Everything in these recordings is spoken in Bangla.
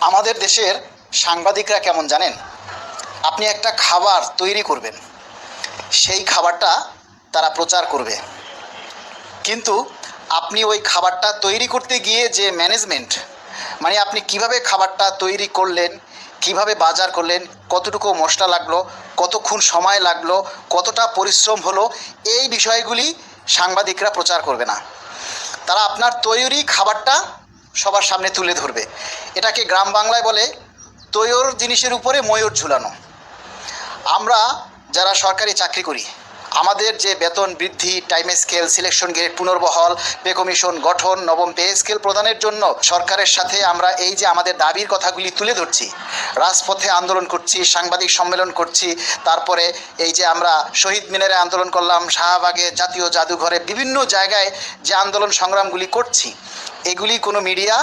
আমাদের দেশের সাংবাদিকরা কেমন জানেন? আপনি একটা খাবার তৈরি করবেন। সেই খাবারটা তারা প্রচার করবে। কিন্তু আপনি ওই খাবারটা তৈরি করতে গিয়ে যে ম্যানেজমেন্ট মানে আপনি কীভাবে খাবারটা তৈরি করলেন, কীভাবে বাজার করলেন, কতটুকু মশলা লাগল, কতক্ষণ সময় লাগল, কতটা পরিশ্রম হলো, এই বিষয়গুলি সাংবাদিকরা প্রচার করবে না। তারা আপনার তৈরি খাবারটা সবার সামনে তুলে ধরবে। এটাকে গ্রাম বাংলায় বলে তৈর জিনিসের উপরে ময়ূর ঝুলানো। আমরা যারা সরকারি চাকরি করি আমাদের যে বেতন বৃদ্ধি টাইম স্কেল সিলেকশন গ্রেড পুনর্বহল পে কমিশন গঠন, নবম পে স্কেল প্রদানের জন্য সরকারের সাথে আমরা এই যে আমাদের দাবির কথাগুলি তুলে ধরছি, রাজপথে আন্দোলন করছি, সাংবাদিক সম্মেলন করছি, তারপরে এই যে আমরা শহীদ মিনারে আন্দোলন করলাম, শাহবাগে জাতীয় জাদুঘরে বিভিন্ন জায়গায় যে আন্দোলন সংগ্রামগুলি করছি, এগুলি কোনো মিডিয়া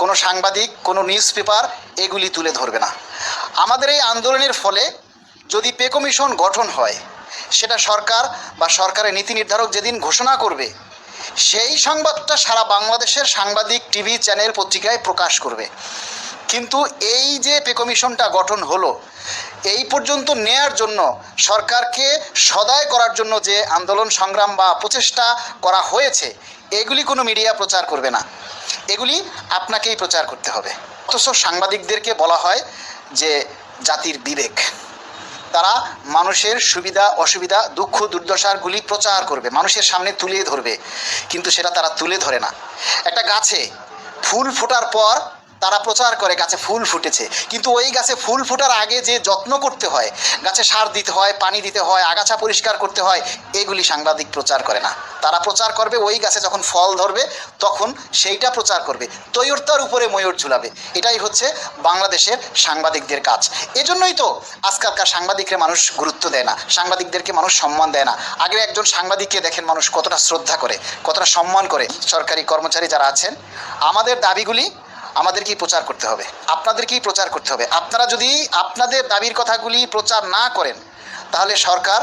কোনো সাংবাদিক, কোনো নিউজ পেপার এগুলি তুলে ধরবে না। আমাদের এই আন্দোলনের ফলে যদি পে কমিশন গঠন হয় সেটা সরকার বা সরকারের নীতি নির্ধারক যেদিন ঘোষণা করবে, সেই সংবাদটা সারা বাংলাদেশের সাংবাদিক, টিভি চ্যানেল পত্রিকায় প্রকাশ করবে। কিন্তু এই যে পে কমিশনটা গঠন হলো, এই পর্যন্ত নেয়ার জন্য সরকারকে সদায় করার জন্য যে আন্দোলন সংগ্রাম বা প্রচেষ্টা করা হয়েছে, এগুলি কোনো মিডিয়া প্রচার করবে না। এগুলি আপনাকেই প্রচার করতে হবে। অথচ সাংবাদিকদেরকে বলা হয় যে জাতির বিবেক। তারা মানুষের সুবিধা, অসুবিধা, দুঃখ দুর্দশারগুলি প্রচার করবে, মানুষের সামনে তুলে ধরবে। কিন্তু সেটা তারা তুলে ধরে না। একটা গাছে ফুল ফোটার পর তারা প্রচার করে গাছে ফুল ফুটেছে। কিন্তু ওই গাছে ফুল ফোটার আগে যে যত্ন করতে হয়, গাছে সার দিতে হয়, পানি দিতে হয়, আগাছা পরিষ্কার করতে হয়, এগুলি সাংবাদিক প্রচার করে না। তারা প্রচার করবে, ওই গাছে যখন ফল ধরবে, তখন সেইটা প্রচার করবে। তৈরতার উপরে ময়ূর ঝুলাবে। এটাই হচ্ছে বাংলাদেশের সাংবাদিকদের কাজ। এজন্যই তো আজকালকার সাংবাদিকরা মানুষ গুরুত্ব দেয় না। সাংবাদিকদেরকে মানুষ সম্মান দেয় না। আগে একজন সাংবাদিককে দেখেন মানুষ কতটা শ্রদ্ধা করে, কতটা সম্মান করে সরকারি কর্মচারী যারা আছেন। আমাদের দাবিগুলি আমাদেরকেই প্রচার করতে হবে। আপনাদেরকেই প্রচার করতে হবে। আপনারা যদি আপনাদের দাবির কথাগুলি প্রচার না করেন, তাহলে সরকার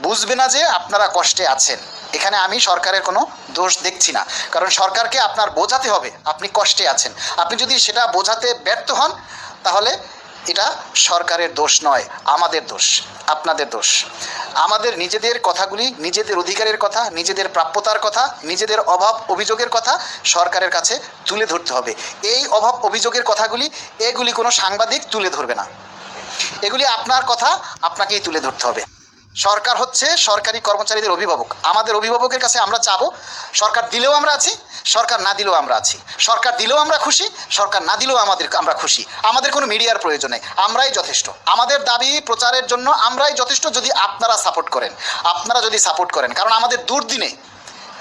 বুঝবে না যে আপনারা কষ্টে আছেন। এখানে আমি সরকারের কোনো দোষ দেখছি না। কারণ সরকারকে আপনার বোঝাতে হবে, আপনি কষ্টে আছেন। আপনি যদি সেটা বোঝাতে ব্যর্থ হন, তাহলে এটা সরকারের দোষ নয়, আমাদের দোষ, আপনাদের দোষ। আমাদের নিজেদের কথাগুলি নিজেদের অধিকারের কথা, নিজেদের প্রাপ্যতার কথা, নিজেদের অভাব অভিযোগের কথা সরকারের কাছে তুলে ধরতে হবে। এই অভাব অভিযোগের কথাগুলি, এগুলি কোনো সাংবাদিক তুলে ধরবে না। এগুলি আপনার কথা, আপনাকেই তুলে ধরতে হবে। সরকার হচ্ছে সরকারি কর্মচারীদের অভিভাবক। আমাদের অভিভাবকের কাছে আমরা চাবো, সরকার দিলেও আমরা আছি, সরকার না দিলেও আমরা আছি। সরকার দিলেও আমরা খুশি, সরকার না দিলেও আমাদের আমরা খুশি। আমাদের কোনো মিডিয়ার প্রয়োজন নেই, আমরাই যথেষ্ট। আমাদের দাবি প্রচারের জন্য আমরাই যথেষ্ট যদি আপনারা সাপোর্ট করেন। আপনারা যদি সাপোর্ট করেন, কারণ আমাদের দুর্দিনে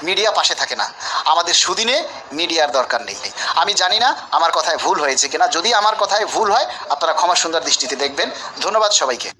মিডিয়া পাশে থাকে না। আমাদের সুদিনে মিডিয়ার দরকার নেই। আমি জানি না আমার কথায় ভুল হয়েছে কিনা। যদি আমার কথায় ভুল হয়, আপনারা ক্ষমা সুন্দর দৃষ্টিতে দেখবেন। ধন্যবাদ সবাইকে।